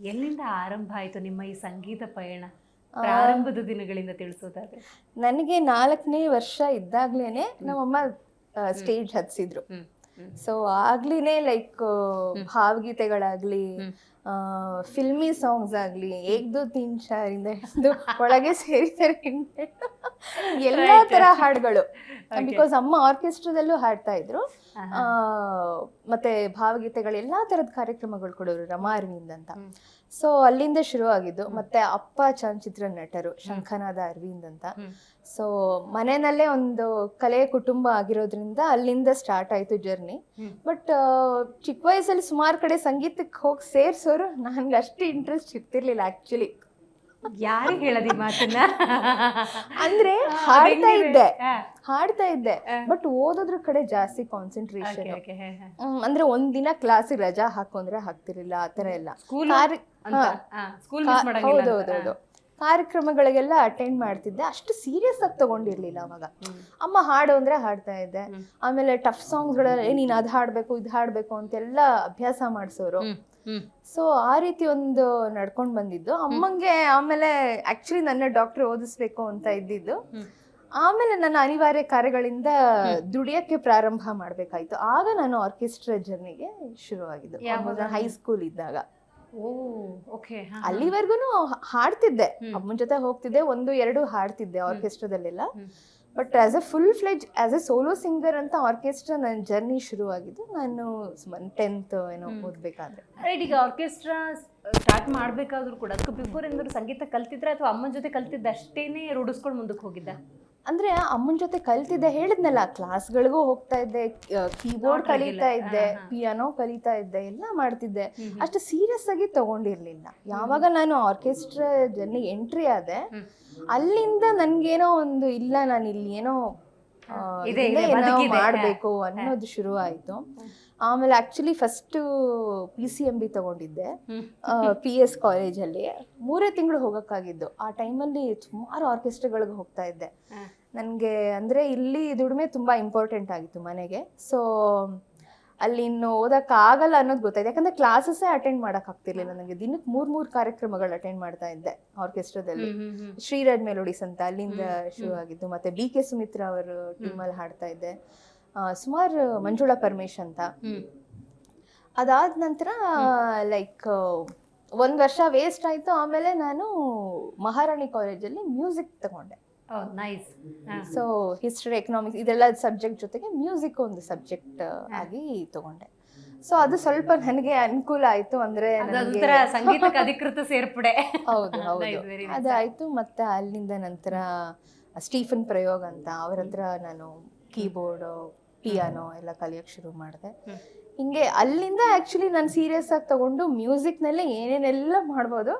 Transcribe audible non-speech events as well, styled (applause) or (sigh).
ಎಲ್ಲಿಂದ ಆರಂಭ ಆಯಿತು ನಿಮ್ಮ ಈ ಸಂಗೀತ ಪಯಣ? ಪ್ರಾರಂಭದ ದಿನಗಳಿಂದ ತಿಳಿಸೋದಾದ್ರೆ? ನನಗೆ ನಾಲ್ಕನೇ ವರ್ಷ ಇದ್ದಾಗ್ಲೇನೆ ನಮ್ಮಮ್ಮ ಸ್ಟೇಜ್ ಹತ್ಸಿದ್ರು. ಸೊ ಆಗ್ಲಿನೇ ಲೈಕ್ ಭಾವಗೀತೆಗಳಾಗ್ಲಿ ಫಿಲ್ಮಿ ಸಾಂಗ್ಸ್ ಆಗ್ಲಿ ಏಕ್ದು ತಿನ್ ಚಾರಿಂದ ಹಿಡ್ದು (laughs) ಒಳಗೆ ಸೇರಿದರೆ ಎಲ್ಲಾ ತರ ಹಾಡುಗಳು. ಬಿಕಾಸ್ ಅಮ್ಮ ಆರ್ಕೆಸ್ಟ್ರಾದಲ್ಲೂ ಹಾಡ್ತಾ ಇದ್ರು. ಮತ್ತೆ ಭಾವಗೀತೆಗಳು ಎಲ್ಲಾ ತರದ ಕಾರ್ಯಕ್ರಮಗಳು ಕೊಡೋರು ರಮಾ ಅರವಿಂದ್ ಅಂತ. ಸೊ ಅಲ್ಲಿಂದ ಶುರು ಆಗಿದ್ದು ಮತ್ತೆ ಅಪ್ಪ ಚಲನಚಿತ್ರ ನಟರು ಶಂಖನಾದ ಅರವಿಂದ್ ಅಂತ. ಸೊ ಮನೆಯಲ್ಲೇ ಒಂದು ಕಲೆ ಕುಟುಂಬ ಆಗಿರೋದ್ರಿಂದ ಅಲ್ಲಿಂದ ಸ್ಟಾರ್ಟ್ ಆಯ್ತು ಜರ್ನಿ ಬಟ್ ಚಿಕ್ಕ ವಯಸ್ಸಲ್ಲಿ ಸುಮಾರು ಕಡೆ ಸಂಗೀತಕ್ಕೆ ಹೋಗಿ ಸೇರ್ಸೋರು ನನಗೆ ಅಷ್ಟು ಇಂಟ್ರೆಸ್ಟ್ ಇರ್ತಿರ್ಲಿಲ್ಲ ಆಕ್ಚುಲಿ ಯಾರಿಗೆ ಹೇಳದಿ ಮಾತನ್ನ? ಅಂದ್ರೆ ಹಾಡ್ತಾ ಇದ್ದೆ. ಹಾಡ್ತಾ ಇದ್ದೆ. ಬಟ್ ಓದೋದ್ರ ಕಡೆ ಜಾಸ್ತಿ ಕಾನ್ಸಂಟ್ರೇಷನ್. ಅಂದ್ರೆ ಒಂದಿನ ಕ್ಲಾಸ್ ರಜಾ ಹಾಕೊಂಡ್ರೆ ಹಾಕ್ತಿರ್ಲಿಲ್ಲ ಆತರ ಎಲ್ಲ. ಹೌದೌದೌದು ಕಾರ್ಯಕ್ರಮಗಳಿಗೆಲ್ಲ ಅಟೆಂಡ್ ಮಾಡ್ತಿದ್ದೆ. ಅಷ್ಟು ಸೀರಿಯಸ್ ಆಗಿ ತಗೊಂಡಿರ್ಲಿಲ್ಲ ಅವಾಗ. ಅಮ್ಮ ಹಾಡು ಅಂದ್ರೆ ಹಾಡ್ತಾ ಇದ್ದೆ. ಆಮೇಲೆ ಟಫ್ ಸಾಂಗ್ಸ್ಗಳಲ್ಲಿ ನೀನು ಅದ್ ಹಾಡ್ಬೇಕು ಇದು ಹಾಡ್ಬೇಕು ಅಂತೆಲ್ಲ ಅಭ್ಯಾಸ ಮಾಡಿಸೋರು. ಸೊ ಆ ರೀತಿ ಒಂದು ನಡ್ಕೊಂಡು ಬಂದಿದ್ದು. ಅಮ್ಮಂಗೆ ಆಮೇಲೆ ಆಕ್ಚುಲಿ ನನ್ನ ಡಾಕ್ಟರ್ ಓದಿಸ್ಬೇಕು ಅಂತ ಇದ್ದಿದ್ದು. ಆಮೇಲೆ ನನ್ನ ಅನಿವಾರ್ಯ ಕಾರ್ಯಗಳಿಂದ ದುಡಿಯಕ್ಕೆ ಪ್ರಾರಂಭ ಮಾಡಬೇಕಾಯ್ತು. ಆಗ ನಾನು ಆರ್ಕೆಸ್ಟ್ರಾ ಜರ್ನಿಗೆ ಶುರುವಾಗಿದ್ದು. ಹೈ ಹೈಸ್ಕೂಲ್ ಇದ್ದಾಗ. ಓಕೆ ಅಲ್ಲಿವರೆಗೂ ಹಾಡ್ತಿದ್ದೆ. ಅಮ್ಮನ ಜೊತೆ ಹೋಗ್ತಿದ್ದೆ. ಒಂದು ಎರಡು ಹಾಡ್ತಿದ್ದೆ ಆರ್ಕೆಸ್ಟ್ರಾದಲ್ಲೆಲ್ಲ. But as a full fledge as a solo singer ಅಂತ ಆರ್ಕೆಸ್ಟ್ರಾ ನನ್ನ ಜರ್ನಿ ಶುರುವಾಗಿದ್ದು ನಾನು ಟೆಂತ್ ಏನೋ ಓದಬೇಕಾದ್ರೆ ಓದ್ಬೇಕಾದ್ರೆ. ರೈಟ್ ಈಗ ಆರ್ಕೆಸ್ಟ್ರಾ ಸ್ಟಾರ್ಟ್ ಮಾಡಬೇಕಾದ್ರೂ ಕೂಡ ಅದಕ್ಕೆ ಬಿಫೋರ್ ಏನಾದ್ರು ಸಂಗೀತ ಕಲ್ತಿದ್ರೆ ಅಥವಾ ಅಮ್ಮನ ಜೊತೆ ಕಲ್ತಿದ್ದ ಅಷ್ಟೇನೆ ರೂಢಿಸ್ಕೊಂಡು ಮುಂದಕ್ಕೆ ಹೋಗಿದ್ದ? ಅಂದ್ರೆ ಅಮ್ಮನ ಜೊತೆ ಕಲ್ತಿದ್ದೆ ಹೇಳಿದ್ನಲ್ಲ ಕ್ಲಾಸ್ಗಳಿಗೂ ಹೋಗ್ತಾ ಇದ್ದೆ ಕೀಬೋರ್ಡ್ ಕಲಿತಾ ಇದ್ದೆ. ಪಿಯಾನೋ ಕಲಿತಾ ಇದ್ದೆ ಎಲ್ಲ ಮಾಡ್ತಿದ್ದೆ. ಅಷ್ಟು ಸೀರಿಯಸ್ ಆಗಿ ತಗೊಂಡಿರ್ಲಿಲ್ಲ ಯಾವಾಗ ನಾನು ಆರ್ಕೆಸ್ಟ್ರಾ ಜರ್ನಿ ಎಂಟ್ರಿ ಆದೆ. ಅಲ್ಲಿಂದ ನನ್ಗೇನೋ ಒಂದು ಇಲ್ಲ ನಾನು ಇಲ್ಲಿ ಏನೋ. ಮಾಡ್ಬೇಕು ಅನ್ನೋದು ಶುರು ಆಯ್ತು ಆಮೇಲೆ actually first P C M B ತಗೊಂಡಿದ್ದೆ. ಪಿ ಎಸ್ ಕಾಲೇಜಲ್ಲಿ ಮೂರೇ ತಿಂಗಳು ಹೋಗೋಕ್ಕಾಗಿದ್ದು ಆ ಟೈಮಲ್ಲಿ ಸುಮಾರು ಆರ್ಕೆಸ್ಟ್ರಾಗಳಿಗೆ ಹೋಗ್ತಾ ಇದ್ದೆ. ನನಗೆ ಅಂದರೆ ಇಲ್ಲಿ ದುಡಿಮೆ ತುಂಬ ಇಂಪಾರ್ಟೆಂಟ್ ಆಗಿತ್ತು ಮನೆಗೆ. ಸೊ ಅಲ್ಲಿ ಇನ್ನು ಓದೋಕ್ಕಾಗಲ್ಲ ಅನ್ನೋದು ಗೊತ್ತಾಯ್ತು. ಯಾಕಂದರೆ ಕ್ಲಾಸಸ್ಸೇ ಅಟೆಂಡ್ ಮಾಡೋಕ್ಕಾಗ್ತಿರ್ಲಿಲ್ಲ ನನಗೆ. ದಿನಕ್ಕೆ ಮೂರು ಮೂರು ಕಾರ್ಯಕ್ರಮಗಳು ಅಟೆಂಡ್ ಮಾಡ್ತಾ ಇದ್ದೆ ಆರ್ಕೆಸ್ಟ್ರಾದಲ್ಲಿ. ಶ್ರೀರಾಜ್ ಮೆಲೋಡಿಸ್ ಅಂತ ಅಲ್ಲಿಂದ ಶುರು ಆಗಿದ್ದು ಮತ್ತೆ ಬಿ ಕೆ ಸುಮಿತ್ರಾ ಅವರು ಟೀಮಲ್ಲಿ ಹಾಡ್ತಾ ಇದ್ದೆ. ಸುಮಾರು ಮಂಜುಳಾ ಪರಮೇಶ್ ಅಂತ. ಅದಾದ ನಂತರ ಲೈಕ್ ಒಂದು ವರ್ಷ ವೇಸ್ಟ್ ಆಯಿತು. ಆಮೇಲೆ ನಾನು ಮಹಾರಾಣಿ ಕಾಲೇಜಲ್ಲಿ ಮ್ಯೂಸಿಕ್ ತಗೊಂಡೆ. ನೈಸ್ ಸೊ ಹಿಸ್ಟ್ರಿ ಎಕನಾಮಿಕ್ಸ್ ಇದೆಲ್ಲ ಸಬ್ಜೆಕ್ಟ್ ಜೊತೆಗೆ ಮ್ಯೂಸಿಕ್ ಒಂದು ಸಬ್ಜೆಕ್ಟ್ ಆಗಿ ತಗೊಂಡೆ. ಸೊ ಅದು ಸ್ವಲ್ಪ ನನಗೆ ಅನುಕೂಲ ಆಯ್ತು ಅಂದ್ರೆ ಸಂಗೀತಕ್ಕೆ ಅಧಿಕೃತ ಸೇರ್ಪಡೆ. ಹೌದು (laughs) ಹೌದು. ಅದಾಯ್ತು ಮತ್ತೆ ಅಲ್ಲಿಂದ ನಂತರ ಸ್ಟೀಫನ್ ಪ್ರಯೋಗ ಅಂತ ಅವ್ರ ಹತ್ರ ನಾನು ಕೀಬೋರ್ಡ್ ಪಿಯಾನೋ ಎಲ್ಲ ಕಲಿಯೋಕೆ ಶುರು ಮಾಡಿದೆ. ಹಿಂಗೆ ಅಲ್ಲಿಂದ ಆಕ್ಚುಲಿ ನಾನು ಸೀರಿಯಸ್ ಆಗಿ ತಗೊಂಡು ಮ್ಯೂಸಿಕ್ನಲ್ಲೇ ಏನೇನೆಲ್ಲ ಮಾಡ್ಬೋದು.